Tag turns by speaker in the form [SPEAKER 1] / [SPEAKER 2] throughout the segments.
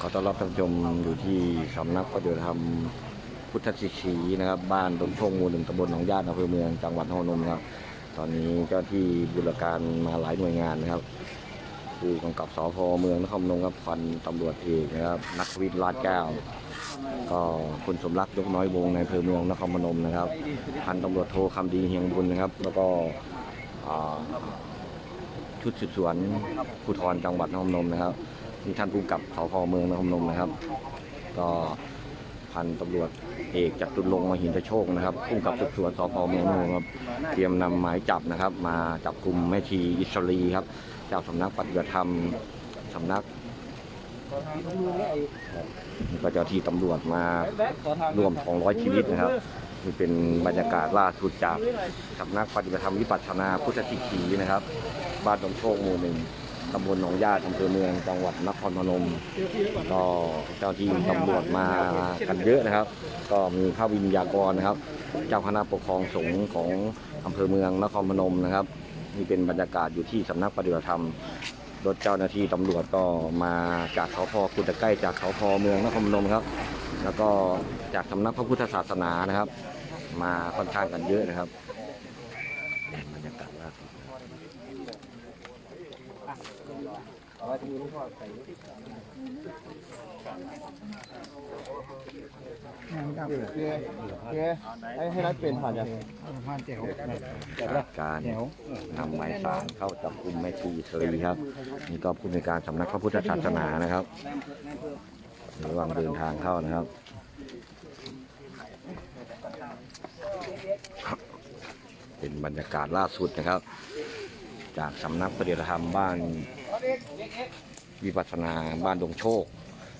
[SPEAKER 1] ขอต้อนรับท่านผู้ชมอยู่ที่สำนักปฏิบัติธรรมพุทธศิชีนะครับ บ้านดงโชงหมู่หนึ่งตำบลหนองญาติอำเภอเมืองจังหวัดนครพนมครับ ตอนนี้เจ้าที่บุรการมาหลายหน่วยงานนะครับผู้กำกับสพเมืองนครพนมครับพันตำรวจเอกนะครับ นักวิทย์ลาดแก้ว ก็คุณสมรักยกน้อยวงในอำเภอเมืองนครพนมนะครับพันตำรวจโทคำดีเฮียงบุญนะครับ แล้วก็ชุดสืบสวนภูธรจังหวัดนครพนมนะครับ มีท่านผู้กำกับสพเมืองนครพนมนะครับ ก็พันตำรวจเอกจัตุรงค์มหินทโชคนะครับผู้กับสืบสวนสพเมืองนครพนมครับเตรียมนำหมายจับนะครับ มาจับกลุ่มแม่ชีอิสรีครับจ้าสำนักปฏิบัติธรรมสำนักก็เจ้าที่ตำรวจมาร่วม 200 ชีวิตนะครับนี่เป็นบรรยากาศล่าสุดจากสำนักปฏิบัติธรรมวิปัสสนาพุทธสิกีนะครับ บ้านดงโชคหมู่หนึ่ง ตำบลหนองญาติอำเภอเมืองจังหวัดนครพนม ก็เจ้าที่ตำรวจมากันเยอะนะครับ ก็มีพระวิญญากรนะครับ เจ้าคณะปกครองสงฆ์ของอำเภอเมืองนครพนมนะครับนี่เป็นบรรยากาศอยู่ที่สำนักปฏิบัติธรรมรถเจ้าหน้าที่ตำรวจก็มาจากสพกุตะใกล้จากสพเมืองนครพนมครับ แล้วก็จากสำนักพระพุทธศาสนานะครับ มาค่อนข้างกันเยอะนะครับบรรยากาศล่าสุด
[SPEAKER 2] ครับเคือคือ ให้ให้รัดเป็นผ่านอย่างผ่านเจ๋ว
[SPEAKER 1] จากการนำหมายสารเข้าจับกลุ่มแม่ชีอิสรีครับนี่ก็ผู้ในวยการสำนักพระพุทธศาสนานะครับระหว่างเดินทางเข้านะครับเป็นบรรยากาศล่าสุดนะครับ จากสำนักปฏิบัติธรรมบ้าน วิปัสนาบ้านดงโชค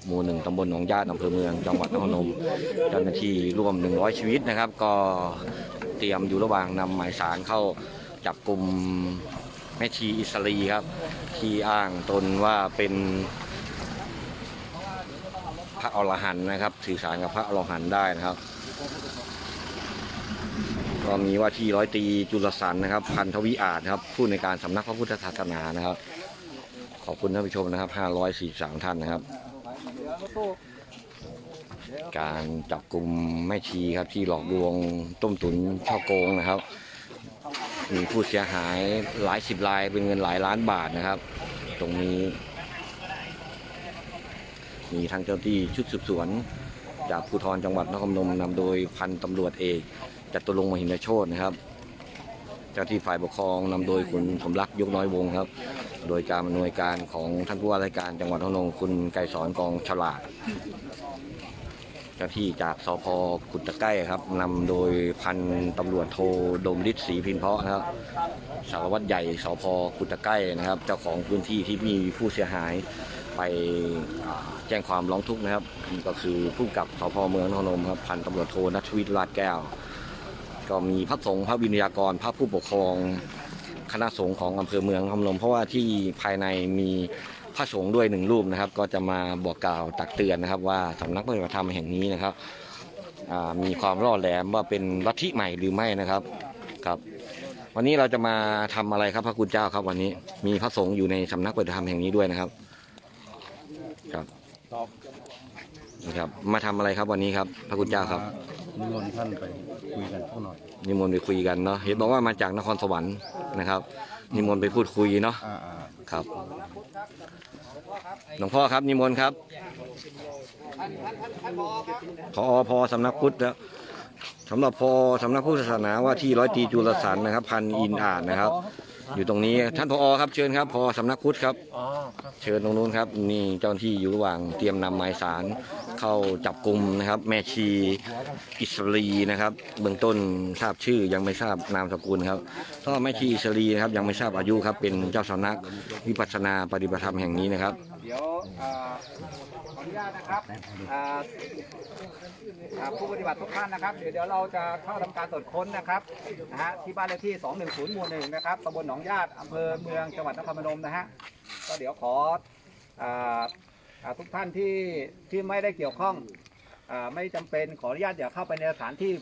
[SPEAKER 1] หมู่หนึ่งตำบลหนองญาติอำเภอเมืองจังหวัดนครพนมเจ้าหน้าที่ร่วม 100 ชีวิตนะครับ ก็เตรียมอยู่ระหว่างนำหมายสารเข้าจับกลุ่มแม่ชีอิสรีครับ ที่อ้างตนว่าเป็นพระอรหันต์นะครับสื่อสารกับพระอรหันต์ได้นะครับก็มีว่าที่ร้อยตีจุลสันนะครับ พันธวิอาจนะครับผู้ในการสำนักพระพุทธศาสนานะครับ ขอบคุณท่านผู้ชมนะครับ 543 ท่านนะครับ การจับกลุ่มแม่ชีครับที่หลอกลวงต้มตุ๋นช่อโกงนะครับ มีผู้เสียหายหลายสิบรายเป็นเงินหลายล้านบาทนะครับ ตรงนี้ มีทางเจ้าที่ชุดสืบสวน จากภูธรจังหวัดนครพนมนำโดยพันตำรวจเอกจตุรงค์มหินทโชตนะครับ เจ้าที่ฝ่ายปกครองนำโดยคุณสมรักยกน้อยวงครับ โดยการอำนวยการของท่านผู้ว่าราชการจังหวัดนครพนมคุณไกรสอนกองฉลาด เจ้าที่จากสพกุตตะไก้ครับนำโดยพันตำรวจโทดมฤทธิ์ศรีพินเพาะนะครับสารวัตรใหญ่สพกุตตะไก้นะครับ เจ้าของพื้นที่ที่มีผู้เสียหายไปแจ้งความร้องทุกข์นะครับ ก็คือผู้กับสพเมืองนครพนมครับพันตำรวจโทนัทวิทย์ลาดแก้ว ก็มีพระสงฆ์พระวิญญากร พระผู้ปกครองคณะสงฆ์ของอำเภอเมืองครพนมเพราะว่าที่ภายในมีพระสงฆ์ด้วยหนึ่งรูปนะครับ ก็จะมาบอกกล่าวตักเตือนนะครับ ว่าสำนักปฏิบัติธรรมแห่งนี้นะครับมีความร่อแหลมว่าเป็นลัทธิใหม่หรือไม่นะครับครับ วันนี้เราจะมาทำอะไรครับพระคุณเจ้าครับวันนี้มีพระสงฆ์อยู่ในสำนักปฏิบัติธรรมแห่งนี้ด้วยนะครับ ครับนะครับ มาทำอะไรครับวันนี้ครับ พระคุณเจ้าครับ
[SPEAKER 2] นิมนต์ท่านไปคุยกันสักหน่อย
[SPEAKER 1] นิมนต์ไปคุยกันเนาะเห็นบอกว่ามาจากนครสวรรค์นะครับ นิมนต์ไปพูดคุยเนาะ
[SPEAKER 2] อ่าอ่า
[SPEAKER 1] ครับหลวงพ่อครับนิมนต์ครับพอพอสำนักพุทธแล้วสำหรับพอสำนักพุทธศาสนาว่าที่ร้อยตรีจุลสันนะครับ พันอินอาจนะครับ อยู่ตรงนี้ท่านพอครับเชิญครับพอสำนักพุทธครับ
[SPEAKER 2] อ๋อครับ
[SPEAKER 1] เชิญตรงนู้นครับ นี่เจ้าหน้าที่อยู่ระหว่างเตรียมนำหมายสารเข้าจับกลุ่มนะครับ แม่ชีอิสรีนะครับ เบื้องต้นทราบชื่อยังไม่ทราบนามสกุลครับก็แม่ชีอิสรีนะครับยังไม่ทราบอายุครับเป็นเจ้าสำนักวิปัสสนาปฏิบัติธรรมแห่งนี้นะครับ
[SPEAKER 3] เดี๋ยวอ่า นุญาตนะครับอ่าอ่าผู้ปฏิบัติทุกท่านนะครับเดี๋ยวเดี๋ยวเราจะเข้าทำการตรวจค้นนะครับนะฮะที่บ้านเลขที่ 210หมู่หนึ่งนะครับตำบลหนองญาติอำเภอเมืองจังหวัดนครพนมนะฮะก็เดี๋ยวขออ่าอ่าทุกท่านที่ที่ไม่ได้เกี่ยวข้องอ่าไม่จำเป็นขออนุญาตอย่าเข้าไปในสถานที่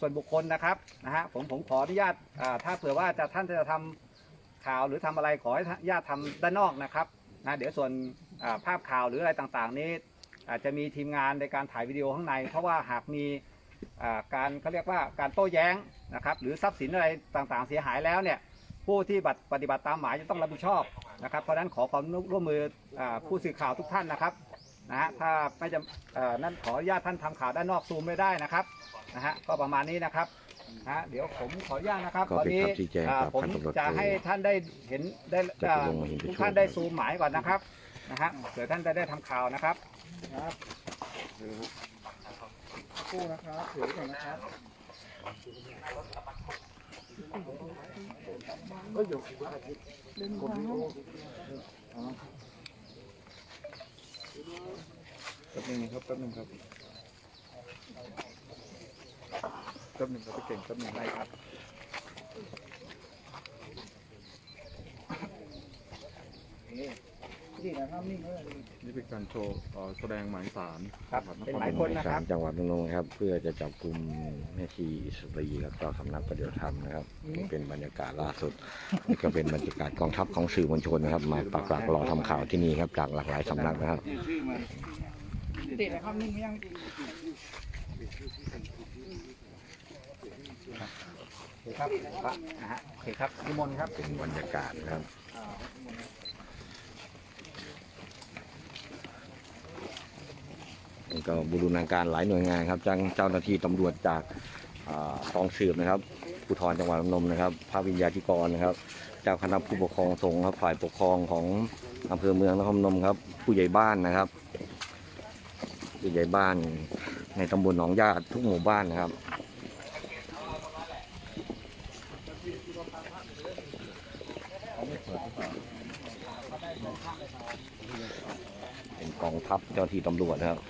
[SPEAKER 3] ส่วนบุคคลนะครับนะฮะผมผมขออนุญาตอ่าถ้าเผื่อว่าจะท่านจะทำข่าวหรือทำอะไรขอให้ญาติทำด้านนอกนะครับนะเดี๋ยวส่วนอ่า ภาพข่าวหรืออะไรต่างๆ นี้ อาจจะมีทีมงานในการถ่ายวิดีโอข้างใน เพราะว่าหากมีอ่าการเขาเรียกว่าการโต้แย้งนะครับหรือทรัพย์สินอะไรต่างๆ เสียหายแล้วเนี่ยผู้ที่บัตรปฏิบัติตามหมายจะต้องรับผิดชอบนะครับเพราะฉะนั้นขอความร่วมมืออาผู้สื่อข่าวทุกท่านนะครับนะฮะถ้าไม่จำเอ่อนั่นขออนุญาตท่านทำข่าวด้านนอกซูมไม่ได้นะครับนะฮะก็ประมาณนี้นะครับนะฮะเดี๋ยวผมขออนุญาตนะครับ
[SPEAKER 1] ก็
[SPEAKER 3] ตอน
[SPEAKER 1] เป็น
[SPEAKER 3] นี้
[SPEAKER 1] คำชี้แจง
[SPEAKER 3] อ่า
[SPEAKER 1] จาก
[SPEAKER 3] ผม
[SPEAKER 1] พันตำรวจ
[SPEAKER 3] จะ
[SPEAKER 1] โท
[SPEAKER 3] ให้ท่านได้เห็นได้
[SPEAKER 1] จตุ
[SPEAKER 3] อ่า
[SPEAKER 1] รงค์มหินท
[SPEAKER 3] ทุก
[SPEAKER 1] โช
[SPEAKER 3] ท่าน
[SPEAKER 1] ติ
[SPEAKER 3] ได้ซูมหมายก่อนนะครับ นะฮะเดี๋ยวท่านจะได้ทำข่าวนะครับ
[SPEAKER 2] คู่นะครับถือก่อนนะครับเอ้ยเดี๋ยวเล่นคนนี้อ๋อแป๊บนึงครับแป๊บนึงครับแป๊บนึงครับพี่เก่งแป๊บนึงได้ครับ นี่นะครับนิ่งเลย
[SPEAKER 4] นี่เป็นการโชว์เอ่อแสดงหมายสาร
[SPEAKER 3] ครับ
[SPEAKER 4] จังหวัด
[SPEAKER 3] เป็น
[SPEAKER 4] คร
[SPEAKER 3] หมาย
[SPEAKER 4] พ
[SPEAKER 3] คน
[SPEAKER 4] ม
[SPEAKER 3] นะครับ
[SPEAKER 1] จังหวัดนนท์ครับ เพื่อจะจับกลุ่มแม่ชีอิสรีแล้วก็สำนักปฏิบัติธรรมนะครับนี่เป็นบรรยากาศล่าสุดนี่ก็เป็นบรรยากาศกองทัพของสื่อมวลชนนะครับ มาปักหลักรอทำข่าวที่นี่ครับจากหลากหลายสำนักนะครับ
[SPEAKER 2] ติดนะครับนิ่งยัง
[SPEAKER 3] โอเคครับครับนะฮะโอเคครับนิมนต์ครับ
[SPEAKER 1] เป็นบรรยากาศนะครับนี่ ก็บูรณาการหลายหน่วยงานครับจังเจ้าหน้าที่ตำรวจจากกองสืบนะครับภูธรจังหวัดนมนะครับพระวิญญาธิกรนะครับ เจ้าคณะผู้ปกครองสงฆ์ครับฝ่ายปกครองของอำเภอเมืองนครนมครับ ผู้ใหญ่บ้านนะครับ ผู้ใหญ่บ้านในตำบลหนองญาติทุกหมู่บ้านนะครับเป็นกองทัพเจ้าที่ตำรวจนะครับ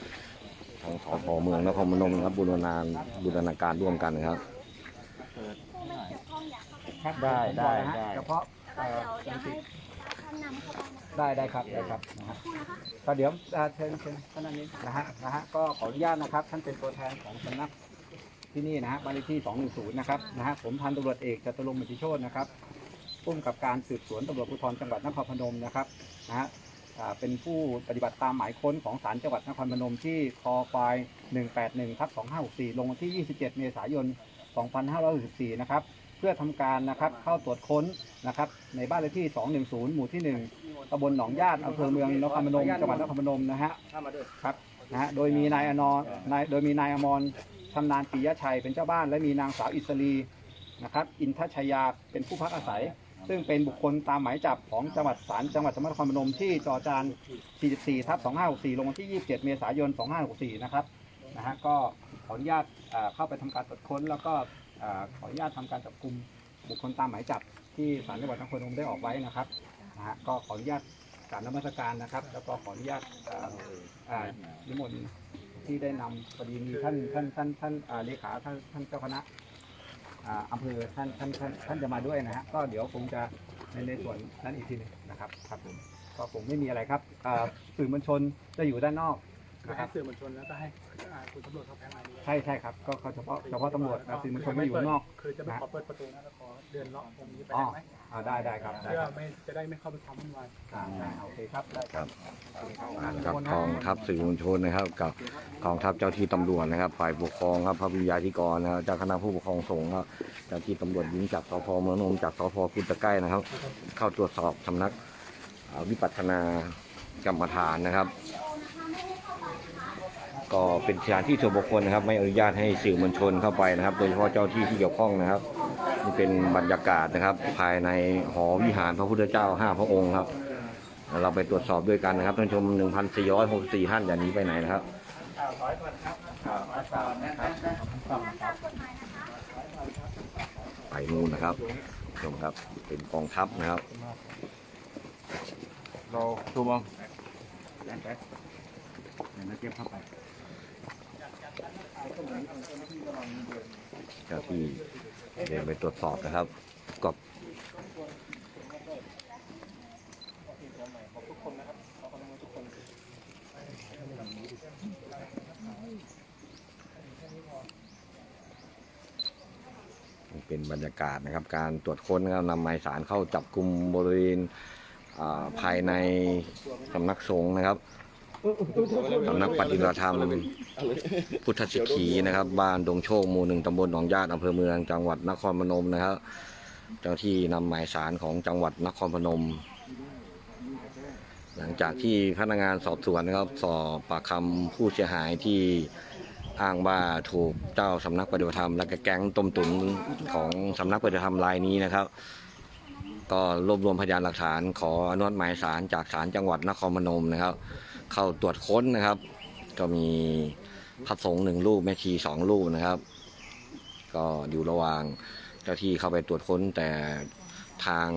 [SPEAKER 1] ทางสพเมืองนครพนมนะครับบูรณาบูรณาการร่วมกันนะครับ
[SPEAKER 3] ครับ
[SPEAKER 2] ได้ได้
[SPEAKER 3] นะฮะ
[SPEAKER 2] ได้
[SPEAKER 3] เฉพาะเอ่อ
[SPEAKER 5] เดี๋ยวให้ท่านนำเข้าไปนะคะ
[SPEAKER 3] ได้ได้ครับได้ครับนะฮะก็เดี๋ยวอ่าเชิญเชิญท่านนั้นนี้นะฮะนะฮะก็ขออนุญาตนะครับ ท่านเป็นตัวแทนของสำนักที่นี่นะฮะบ้านเลขที่ 210 นะครับนะฮะผมพันตำรวจเอกจตุรงค์มิติโชตนะครับผู้กำกับการสืบสวนตำรวจภูธรจังหวัดนครพนมนะครับนะฮะอ่า เป็นผู้ปฏิบัติตามหมายค้นของศาลจังหวัดนครพนมที่คอควาย181ทับ2564 ลงวันที่ 27 เมษายน 2564 นะครับ เพื่อทำการนะครับเข้าตรวจค้นนะครับในบ้านเลขที่ 210 หมู่ที่ 1ตำบลหนองญาติอำเภอเมืองนครพนม จังหวัดนครพนมนะฮะครับนะฮะโดยมีนายอนนายโดยมีนายอมรชำนาญปิยชัยเป็นเจ้าบ้าน และมีนางสาวอิสรีนะครับ อินทชยาเป็นผู้พักอาศัย ซึ่งเป็นบุคคลตามหมายจับของจังหวัดศาลจังหวัดจังหวัดนครพนมที่จอจาน 44 ทับ 2564 ลงวันที่ 27 เมษายน 2564 นะครับนะฮะก็ขออนุญาตเข้าไปทำการตรวจค้น แล้วก็ขออนุญาตทำการจับกลุ่มบุคคลตามหมายจับที่ศาลจังหวัดนครพนมได้ออกไว้นะครับนะฮะก็ขออนุญาตกรารนมัสการนะครับ แล้วก็ขออนุญาตอ่าอ่านิมนต์ที่ได้นำพอดีมีท่านท่านท่านท่านอ่าเลขาท่านท่านเจ้าคณะ อำเภอท่านท่านท่านท่านจะมาด้วยนะฮะก็เดี๋ยวคงจะในในส่วนนั้นอีกทีหนึงนะครับครับผมก็คงไม่มีอะไรครับอ่าสื่อมวลชนจะอยู่ด้านนอก นะครับ
[SPEAKER 6] สื่อมวลชนแล้วก็ให้อ่าคุณตำรวจเขาแพ้มาด้วย
[SPEAKER 3] ใช่ใช่ครับก็ก็เฉพาะเฉพาะตำรวจนะสื่อมวลชนไม่อยู่ข้างนอก
[SPEAKER 6] คือจะไม่ขอเปิดประตูนะแล้วขอเดินเลาะตรงนี้ไป
[SPEAKER 3] อ๋อ
[SPEAKER 6] ได้ไหม
[SPEAKER 3] อ่าได้ได้ครับได้
[SPEAKER 6] เพื่อ
[SPEAKER 3] ครับ
[SPEAKER 6] ไม่จะได้ไม่เข้าไปทำวุ่นวาย
[SPEAKER 3] อ่าได้โอเคครับได้
[SPEAKER 1] ครับ
[SPEAKER 3] โอเค
[SPEAKER 1] ครับกองทัพสื่อมวลชนนะครับ กับกองทัพเจ้าที่ตำรวจนะครับ ฝ่ายปกครองครับพระวิญญาธิกรนะครับเจ้าคณะผู้ปกครองสงฆ์ครับเจ้าที่ตำรวจยิงจากสพเมืองนนท์จากสพกุตะใกล้นะครับ เข้าตรวจสอบสำนักอ่าวิปัสสนากรรมฐานนะครับ ก็เป็นสถานที่ส่วนบุคคลนะครับ ไม่อนุญาตให้สื่อมวลชนเข้าไปนะครับ โดยเฉพาะเจ้าที่ที่เกี่ยวข้องนะครับนี่เป็นบรรยากาศนะครับ ภายในหอวิหารพระพุทธเจ้าห้าพระองค์ครับ เราไปตรวจสอบด้วยกันนะครับท่านชม 1,464ท่านอย่าหนีไปไหนนะครับ
[SPEAKER 3] อ่าขอให้ก่อนครับอ่าขอให้ก่อนนะครับ
[SPEAKER 1] ไปนู่นนะครับชมครับเป็นกองทัพนะครับ
[SPEAKER 2] เราดูมอง
[SPEAKER 3] เดี๋ยวเราเตรียมเข้าไป
[SPEAKER 1] เจ้าที่เดินไปตรวจสอบนะครับก็เป็นบรรยากาศนะครับ การตรวจค้นนะครับนำหมายสารเข้าจับกลุ่มบริเวณภายในสำนักสงฆ์นะครับ สำนักปฏิบัติธรรมพุทธศิกีนะครับ บ้านดงโชคหมู่หนึ่งตำบลหนองญาติอำเภอเมืองจังหวัดนครพนมนะครับ เจ้าที่นำหมายสารของจังหวัดนครพนม หลังจากที่พนักงานสอบสวนนะครับ สอบปากคำผู้เสียหายที่อ้างว่าถูกเจ้าสำนักปฏิบัติธรรม และแก๊งต้มตุ๋นของสำนักปฏิบัติธรรมรายนี้นะครับก็รวบรวมพยานหลักฐานขออนุมัติหมายสารจากศาลจังหวัดนครพนมนะครับ เข้าตรวจค้นนะครับ ก็มีพระสงฆ์หนึ่งรูปแม่ชีสองรูปนะครับ ก็อยู่ระหว่างเจ้าที่เข้าไปตรวจค้นแต่ทาง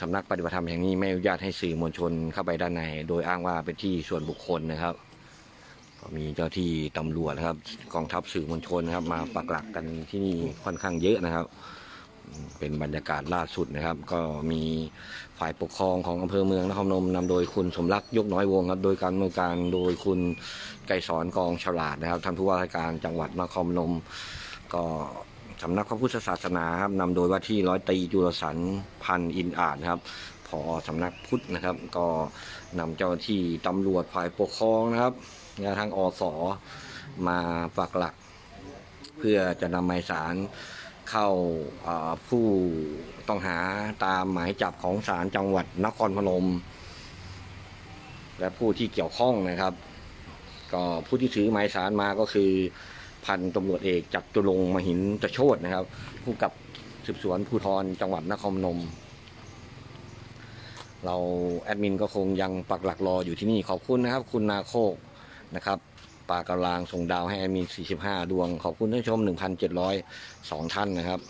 [SPEAKER 1] สำนักปฏิบัติธรรมแห่งนี้ไม่อนุญาตให้สื่อมวลชนเข้าไปด้านใน โดยอ้างว่าเป็นที่ส่วนบุคคลนะครับ ก็มีเจ้าที่ตำรวจนะครับกองทัพสื่อมวลชนนะครับ มาปักหลักกันที่นี่ค่อนข้างเยอะนะครับ เป็นบรรยากาศล่าสุดนะครับ ก็มีฝ่ายปกครองของอำเภอเมืองนครพนมนำโดยคุณสมรักยกน้อยวงครับ โดยการดำเนินการโดยคุณไกรสอนกองฉลาดนะครับท่านผู้ว่าราชการจังหวัดนครพนม ก็สำนักพระพุทธศาสนาครับนำโดยว่าที่ร้อยตรีจุลสันพันอินอาจครับพอสำนักพุทธนะครับ ก็นำเจ้าหน้าที่ตำรวจฝ่ายปกครองนะครับทางอสมาปักหลัก เพื่อจะนำหมายสาร เข้าผู้ต้องหาตามหมายจับของศาลจังหวัดนครพนม และผู้ที่เกี่ยวข้องนะครับ ก็ผู้ที่ถือหมายสารมาก็คือ พันตำรวจเอกจัตุรงมหินตะโชตนะครับ ผู้กับสืบสวนภูธรจังหวัดนครพนม เราแอดมินก็คงยังปักหลักรออยู่ที่นี่ขอบคุณนะครับ คุณนาโคกนะครับ ปลากระลางส่งดาวให้แอดมิน45 ดวง ขอบคุณท่านชม 1,702 ท่านนะครับ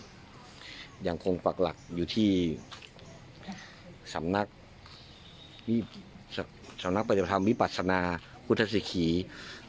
[SPEAKER 1] ยังคงปักหลักอยู่ที่สำนักวิสำนักปฏิบัติธรรมวิปัสสนาพุทธสิกขี